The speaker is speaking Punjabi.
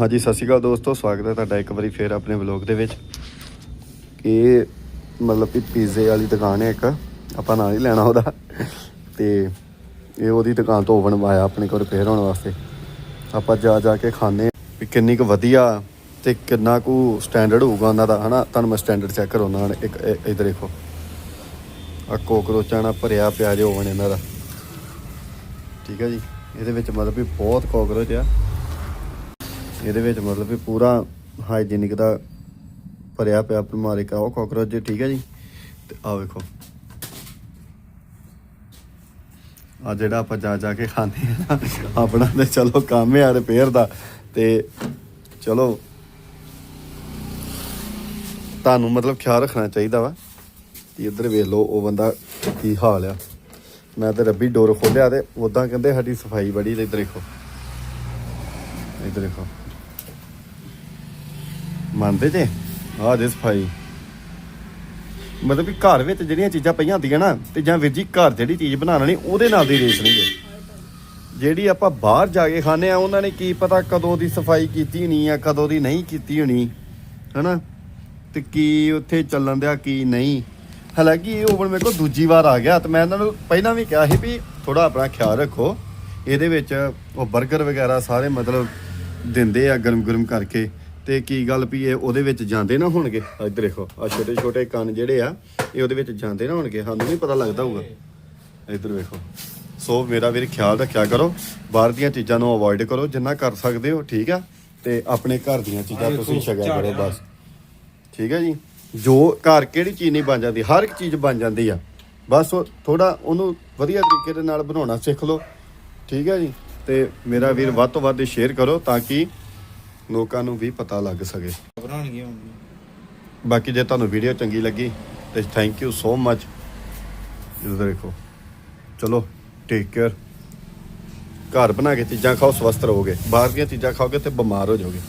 ਹਾਂਜੀ, ਸਤਿ ਸ਼੍ਰੀ ਅਕਾਲ ਦੋਸਤੋ, ਸਵਾਗਤ ਹੈ ਤੁਹਾਡਾ ਇੱਕ ਵਾਰੀ ਫੇਰ ਆਪਣੇ ਵਲੌਗ ਦੇ ਵਿੱਚ। ਇਹ ਮਤਲਬ ਕਿ ਪੀਜ਼ੇ ਵਾਲੀ ਦੁਕਾਨ ਹੈ ਇੱਕ, ਆਪਾਂ ਨਾਲ ਹੀ ਲੈਣਾ ਉਹਦਾ। ਤੇ ਇਹ ਉਹਦੀ ਦੁਕਾਨ ਤੋਂ ਓਵਨ ਆਇਆ ਆਪਣੇ ਕੋਲ ਰਿਪੇਅਰ ਹੋਣ ਵਾਸਤੇ। ਆਪਾਂ ਜਾ ਜਾ ਕੇ ਖਾਣੇ ਵੀ ਕਿੰਨੀ ਕੁ ਵਧੀਆ ਤੇ ਕਿੰਨਾ ਕੁ ਸਟੈਂਡਰਡ ਹੋਊਗਾ ਉਹਨਾਂ ਦਾ, ਹਨਾ? ਤੁਹਾਨੂੰ ਮੈਂ ਸਟੈਂਡਰਡ ਚੈੱਕ ਕਰਾਉਣਾ ਹੁਣ ਇੱਕ, ਇਹ- ਦੇਖੋ। ਆ ਕੋਕਰੋਚਾਂ ਨਾਲ ਭਰਿਆ ਪਿਆ ਜੇ ਓਵਨ ਇਹਨਾਂ ਦਾ। ਠੀਕ ਹੈ ਜੀ? ਇਹਦੇ ਵਿੱਚ ਮਤਲਬ ਵੀ ਬਹੁਤ ਕੋਕਰੋਚ ਆ ਇਹਦੇ ਵਿੱਚ ਮਤਲਬ ਵੀ ਪੂਰਾ ਹਾਈਜੀਨਿਕ ਦਾ ਭਰਿਆ ਪਿਆ ਬਿਮਾਰੀ ਕਾ ਉਹ ਕਾਕਰੋਚ ਜੀ ਠੀਕ ਹੈ ਜੀ? ਤੇ ਆ ਵੇਖੋ। ਆ ਜਿਹੜਾ ਆਪਾਂ ਜਾ ਜਾ ਕੇ ਖਾਂਦੇ ਆ ਆਪਣਾ ਤੇ ਚਲੋ ਕੰਮ ਆ ਰਿਪੇਅਰ ਦਾ। ਤੇ ਚਲੋ, ਤੁਹਾਨੂੰ ਮਤਲਬ ਖਿਆਲ ਰੱਖਣਾ ਚਾਹੀਦਾ ਵਾ ਕਿ ਇੱਧਰ ਵੇਖ ਲਓ, ਉਹ ਬੰਦਾ ਕੀ ਹਾਲ ਆ। ਮੈਂ ਤੇ ਰੱਬੀ ਡੋਰ ਖੋਲਿਆ ਤੇ ਉਦਾਂ ਕਹਿੰਦੇ ਸਾਡੀ ਸਫ਼ਾਈ ਬੜੀ ਤੇ ਇੱਧਰ ਦੇਖੋ। ਇੱਧਰ ਦੇਖੋ। ਮੰਨਦੇ ਜੇ? ਆਹ ਦੇ ਸਫ਼ਾਈ। ਮਤਲਬ ਵੀ ਘਰ ਵਿੱਚ ਜਿਹੜੀਆਂ ਚੀਜ਼ਾਂ ਪਈਆਂ ਹੁੰਦੀਆਂ ਨਾ, ਤੇ ਜਾਂ ਵੀਰ ਜੀ ਘਰ ਜਿਹੜੀ ਚੀਜ਼ ਬਣਾਉਣਾ ਨਹੀਂ ਉਹਦੇ ਨਾਲ ਦੀ ਰੇਸ ਨਹੀਂ ਹੈ। ਜਿਹੜੀ ਆਪਾਂ ਬਾਹਰ ਜਾ ਕੇ ਖਾਣੇ ਆ ਉਹਨਾਂ ਨੇ ਕੀ ਪਤਾ ਕਦੋਂ ਦੀ ਸਫ਼ਾਈ ਕੀਤੀ ਹੋਣੀ ਆ, ਕਦੋਂ ਦੀ ਨਹੀਂ ਕੀਤੀ ਹੋਣੀ, ਹਨਾ? ਤੇ ਕੀ ਉੱਥੇ ਚੱਲਣ ਦਿਆ, ਕੀ ਨਹੀਂ। ਹਾਲਾਂਕਿ ਇਹ ਓਵਨ ਮੇਰੇ ਕੋਲ ਦੂਜੀ ਵਾਰ ਆ ਗਿਆ, ਤੇ ਮੈਂ ਇਹਨਾਂ ਨੂੰ ਪਹਿਲਾਂ ਵੀ ਕਿਹਾ ਸੀ ਵੀ ਥੋੜਾ ਆਪਣਾ ਖਿਆਲ ਰੱਖੋ। ਇਹਦੇ ਵਿੱਚ ਉਹ 버ਗਰ ਵਗੈਰਾ ਸਾਰੇ ਮਤਲਬ ਦਿੰਦੇ ਆ ਗਰਮ ਗਰਮ ਕਰਕੇ। ਤੇ ਕੀ ਗੱਲ ਵੀ ਇਹ ਉਹਦੇ ਵਿੱਚ ਜਾਂਦੇ ਨਾ ਹੋਣਗੇ? ਇੱਧਰ ਦੇਖੋ ਆ ਛੋਟੇ ਛੋਟੇ ਕੰਨ ਜਿਹੜੇ ਆ ਇਹ ਉਹਦੇ ਵਿੱਚ ਜਾਂਦੇ ਨਾ ਹੋਣਗੇ। ਸਾਨੂੰ ਨਹੀਂ ਪਤਾ ਲੱਗਦਾ ਹੋਊਗਾ। ਇੱਧਰ ਵੇਖੋ। ਸੋ ਮੇਰਾ ਵੀਰ ਖਿਆਲ ਰੱਖਿਆ ਕਰੋ ਬਾਹਰ ਦੀਆਂ ਚੀਜ਼ਾਂ ਨੂੰ ਅਵੋਇਡ ਕਰੋ ਜਿੰਨਾ ਕਰ ਸਕਦੇ ਹੋ ਠੀਕ ਆ? ਤੇ ਆਪਣੇ ਘਰ ਦੀਆਂ ਚੀਜ਼ਾਂ ਤੁਸੀਂ ਛਕਿਆ ਕਰੋ ਬਸ। ਠੀਕ ਹੈ ਜੀ? ਜੋ ਘਰ ਕਿਹੜੀ ਚੀਜ਼ ਨਹੀਂ ਬਣ ਜਾਂਦੀ ਹਰ ਇੱਕ ਚੀਜ਼ ਬਣ ਜਾਂਦੀ ਆ। ਬਸ ਥੋੜਾ ਉਹਨੂੰ ਵਧੀਆ ਤਰੀਕੇ ਦੇ ਨਾਲ ਬਣਾਉਣਾ ਸਿੱਖ ਲਓ। ਠੀਕ ਹੈ ਜੀ? ਤੇ ਮੇਰਾ ਵੀਰ ਵੱਧ ਤੋਂ ਵੱਧ ਸ਼ੇਅਰ ਕਰੋ ਤਾਂ ਕਿ ਲੋਕਾਂ ਨੂੰ ਵੀ ਪਤਾ ਲੱਗ ਸਕੇ। ਹੋਣਗੇ ਬਾਕੀ ਜੇ ਤੁਹਾਨੂੰ ਵੀਡੀਓ ਚੰਗੀ ਲੱਗੀ ਤੇ ਥੈਂਕ ਯੂ ਸੋ ਮਚ ਇਧਰ ਦੇਖੋ। ਚਲੋ ਟੇਕ ਕੇਅਰ ਘਰ ਬਣਾ ਕੇ ਚੀਜ਼ਾਂ ਖਾਓ ਸਵਸਥ ਰਹੋਗੇ। ਬਾਹਰ ਦੀਆਂ ਚੀਜ਼ਾਂ ਖਾਓਗੇ ਤੇ ਬਿਮਾਰ ਹੋ ਜਾਓਗੇ।